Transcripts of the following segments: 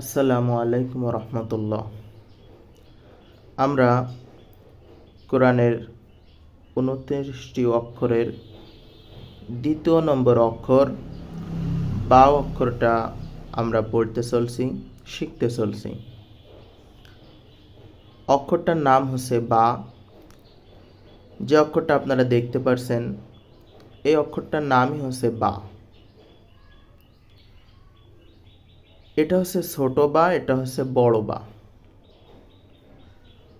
আসসালামু আলাইকুম রহমতুল্লাহ আমরা কোরআনের উনত্রিশটি অক্ষরের দ্বিতীয় নম্বর অক্ষর, বা অক্ষরটা আমরা পড়তে চলছি, শিখতে চলছি। অক্ষরটার নাম হচ্ছে বা। যে অক্ষরটা আপনারা দেখতে পারছেন, এই অক্ষরটার নামই হচ্ছে বা। এটা হচ্ছে ছোট বা, এটা হচ্ছে বড় বা।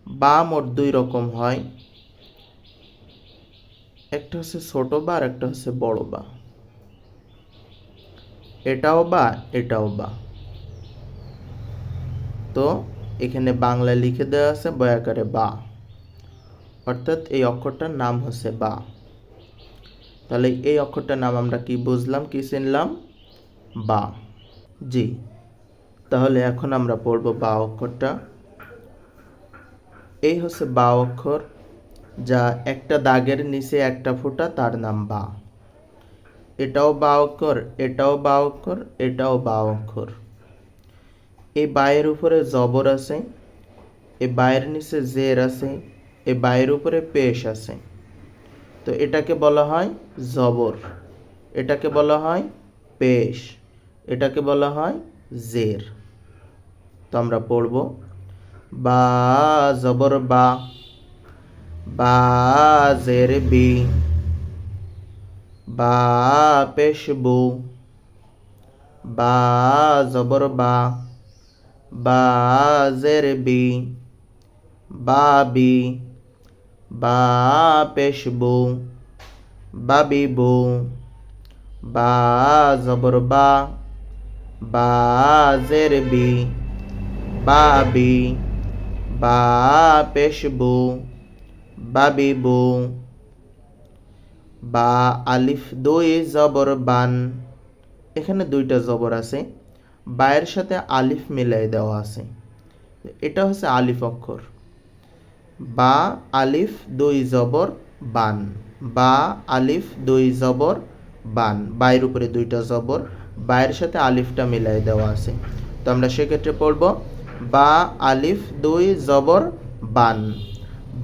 বা মোট দুই রকম হয়। একটা হচ্ছে ছোট বা আর একটা হচ্ছে বড় বা। এটাও বা এটাও বা। তো এখানে বাংলা লিখে দেওয়া আছে বয়াকারে বা। অর্থাৎ এই অক্ষরটার নাম হচ্ছে বা। তাহলে এই অক্ষরটার নাম আমরা কি বুঝলাম, কি চিনলাম? বা। জি। তাহলে এখন আমরা পড়ব বা অক্ষরটা। এই হচ্ছে বা অক্ষর, যা একটা দাগের নিচে একটা ফোঁটা, তার নাম বা। এটাও বা অক্ষর, এটাও বা অক্ষর, এটাও বা অক্ষর। এই বায়ের উপরে জবর আছে, এই বায়ের নিচে জের আছে এ বায়ের উপরে পেশ আছে। তো এটাকে বলা হয় জবর, এটাকে বলা হয় পেশ, এটাকে বলা হয় জের। তো আমরা পড়ব, বা, জবর, বা বা, জের, বি, বা, পেশ, বু জবর, বা বা, জের, বি, বা বি, বা, পেশ, বু বাবি বু, বা, জবর, বা বা জের বি, বাবি বা পেশবু বাবিবু। বা আলিফ দুই জবর বান, এখানে দুইটা জবর আছে। বায়ের সাথে আলিফ মিলাই দেওয়া আছে। এটা হচ্ছে আলিফ অক্ষর। বা আলিফ দুই জবর বান, বা আলিফ দুই জবর বান, বায়ের উপরে দুইটা জবর বায়ের সাথে আলিফটা মিলাই দেওয়া আছে। তো আমরা সেক্ষেত্রে পড়ব, বা আলিফ দুই জবর বান।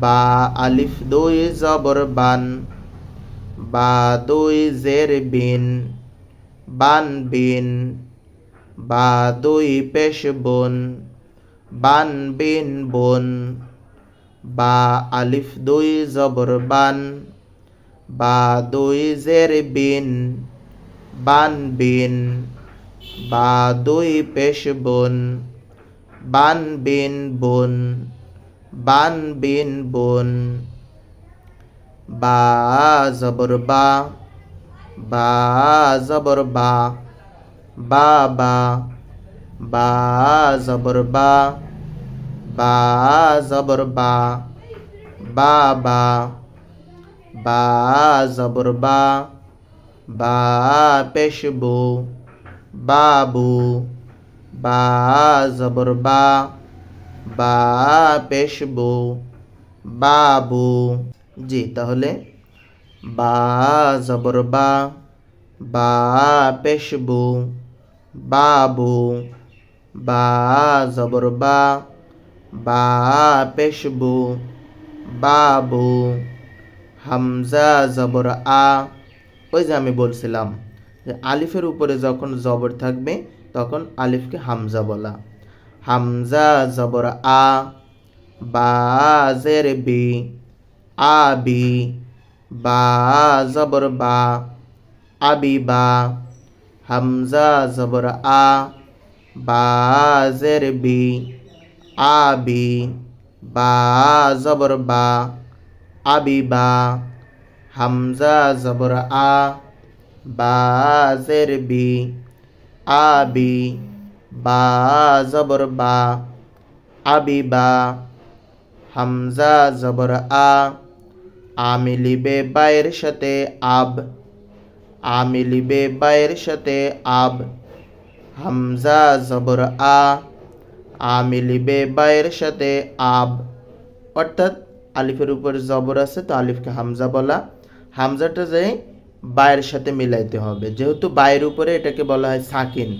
বা আলিফ দুই জবর বান। বা দুই জের বিন। বান বিন। বা দুই পেশ বন। বান বিন বন। বা আলিফ দুই জবর বান। বা দুই জের বিন। বান বিন, বা দুই পেশ বন, বান বিন বন, বান বা জবর বা বা জবর বা বা বা জবর বা বা জবর বা বা বা বা জবর বা। পেশবু বাবু বা জবর বা বা পেশবু বাবু। জি, তাহলে বা জবর বা বা পেশবু বাবু বা জবর বা বা পেশবু বাবু। হামজা জবর আ ওই যে আমি বলছিলাম যে আলিফের উপরে যখন জবর থাকবে, তখন আলিফকে হামজা বলা। হামজা জবর আ, বা, জের, বি আবি বা জবর বা আবি বা হামজা জবর আ, বা, জের, বি আবি বা জবর বা আবি বা। হামজা জবর আ বা বি আবি বা জবর বা আবি বা হামজা জবর আ আমিলিবে বায়ের সাথে আব আমিলিবে বায়ের সাথে আব, হামজা জবর আ আমিলিবে বায়ের সাথে আব। অর্থাৎ আলিফের উপর জবর আছে, তো আলিফকে হামজা বলা হামজাটা যে বায়ের সাথে মিলাইতে হবে। যেহেতু বায়ের উপরে এটাকে বলা হয় সাকিন।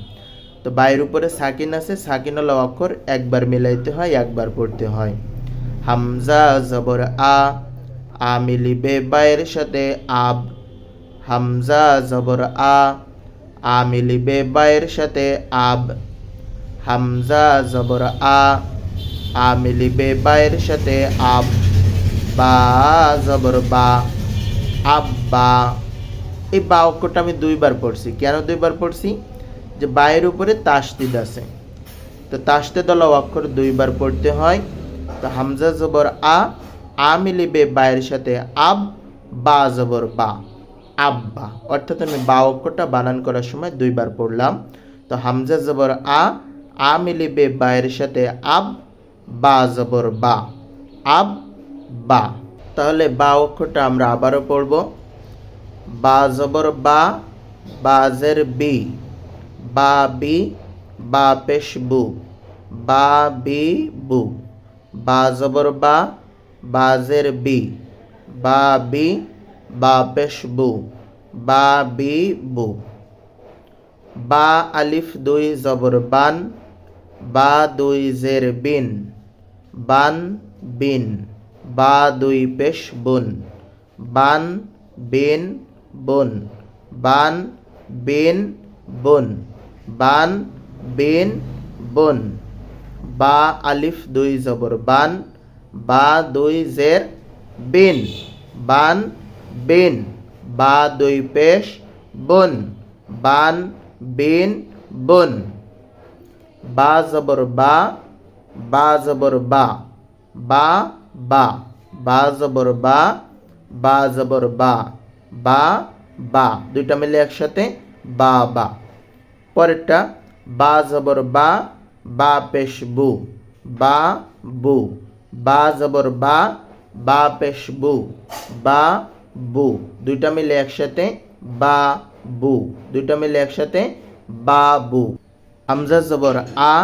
তো বায়ের উপরে সাকিন আছে সাকিনওয়ালা অক্ষর, একবার মিলাইতে হয়, একবার পড়তে হয়। হামজা জবর আ আ মিলিবে বায়ের সাথে আব। হামজা জবর আ আ মিলিবে বায়ের সাথে আব। হামজা জবর আ আ মিলিবে বায়ের সাথে আব। বা জবর বা। আব্বা, এই বা অক্ষরটা আমি দুইবার পড়ছি। কেন দুইবার পড়ছি? যে বায়ের উপরে তাসদিদ আছে। তো তাসতে দলা অক্ষর দুইবার পড়তে হয়। তো হামজা জবর আ আ মিলিবে বায়ের সাথে আব, বা জবর বা, আব্বা। অর্থাৎ আমি বা অক্ষরটা বানান করার সময় দুইবার পড়লাম। তো হামজা জবর আ আ মিলিবে বায়ের সাথে আব, বা জবর বা, আব, বা। তাহলে বা অক্ষরটা আমরা আবারও পড়ব। বা জবর বা, বাজের বি, বা বি, বা পেশ বু, বা বি বু, বা জবর বা, বাজের বি, বা বি, বা পেশ বু, বা বি বু। বা আলিফ দুই জবর বান, বা দুই জের বিন, বান বিন। বা দুই পেশ বুন। বান, বিন, বুন। বান, বিন, বুন। বান, বিন, বুন। বা আলিফ দুই জবর। বান, বা দুই জের বিন। বান, বিন। বা দুই পেশ বুন। বান, বিন, বুন। বা জবর বা বা জবর বা। বা বা বা জবর বা বা জবর বা বা বা। দুইটা মিলে একসাথে বা বা। পরেরটা, বা জবর বা বা পেশ বু, বা বু। বা জবর বা বা পেশ বু, বা বু। দুইটা মিলে একসাথে বা বু। দুইটা মিলে একসাথে বা বু। হামজা জবর আ,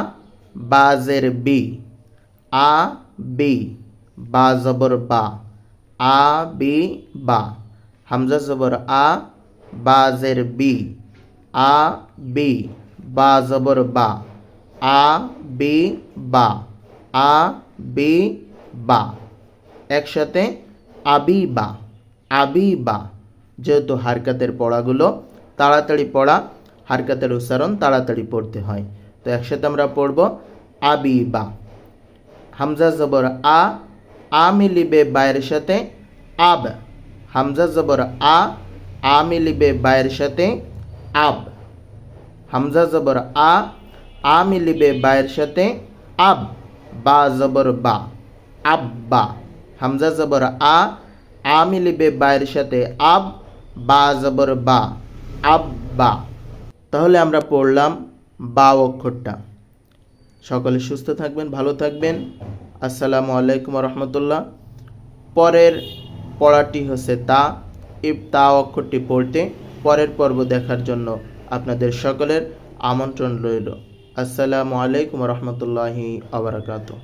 বাজের বি। আ, বি। বা জবর বা, আ, বি, বা। হামজা জবর আ বাজের বি। আ, বি, বা জবর বা। আ, বি, বা। আ, বি, বা। একসাথে আবি বা আবি বা। যেহেতু হারকাতের পড়াগুলো তাড়াতাড়ি পড়া, হারকাতের উচ্চারণ তাড়াতাড়ি পড়তে হয়। তো একসাথে আমরা পড়ব আবি বা। হামজা জবর আ আ মিলিবে বায়ের সাথে আব। হামজা জবর আ আ মিলিবে বায়ের সাথে আব। হামজা জবর আ আ মিলিবে বায়ের সাথে আব। বা জবর বা, আব্বা। হামজা জবর আ আ মিলিবে বায়ের সাথে আব। বা জবর বা, আব্বা। তাহলে আমরা পড়লাম বা অক্ষরটা। সকলে সুস্থ থাকবেন, ভালো থাকবেন। আসসালামু আলাইকুম রহমতুল্লাহ পরের পড়াটি হচ্ছে তা ইফ তা অক্ষরটি পড়তে। পরের পর্ব দেখার জন্য আপনাদের সকলের আমন্ত্রণ রইল। আসসালামু আলাইকুম রহমতুল্লাহি আবরাকাতু